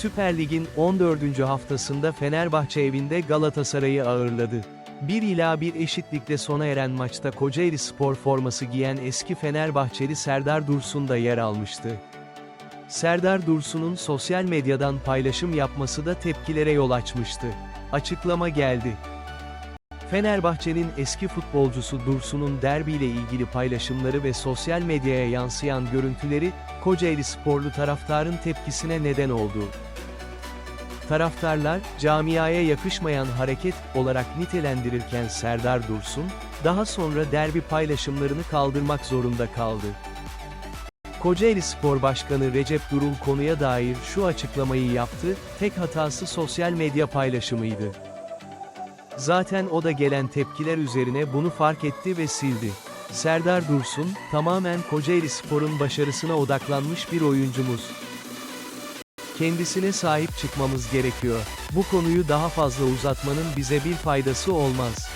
Süper Lig'in 14. haftasında Fenerbahçe evinde Galatasaray'ı ağırladı. 1 ila 1 eşitlikle sona eren maçta Kocaeli Spor forması giyen eski Fenerbahçeli Serdar Dursun da yer almıştı. Serdar Dursun'un sosyal medyadan paylaşım yapması da tepkilere yol açmıştı. Açıklama geldi. Fenerbahçe'nin eski futbolcusu Dursun'un derbiyle ilgili paylaşımları ve sosyal medyaya yansıyan görüntüleri, Kocaeli sporlu taraftarın tepkisine neden oldu. Taraftarlar, camiaya yakışmayan hareket olarak nitelendirirken Serdar Dursun, daha sonra derbi paylaşımlarını kaldırmak zorunda kaldı. Kocaeli Spor Başkanı Recep Durul konuya dair şu açıklamayı yaptı, tek hatası sosyal medya paylaşımıydı. Zaten o da gelen tepkiler üzerine bunu fark etti ve sildi. Serdar Dursun, tamamen Kocaeli Spor'un başarısına odaklanmış bir oyuncumuz. Kendisine sahip çıkmamız gerekiyor. Bu konuyu daha fazla uzatmanın bize bir faydası olmaz.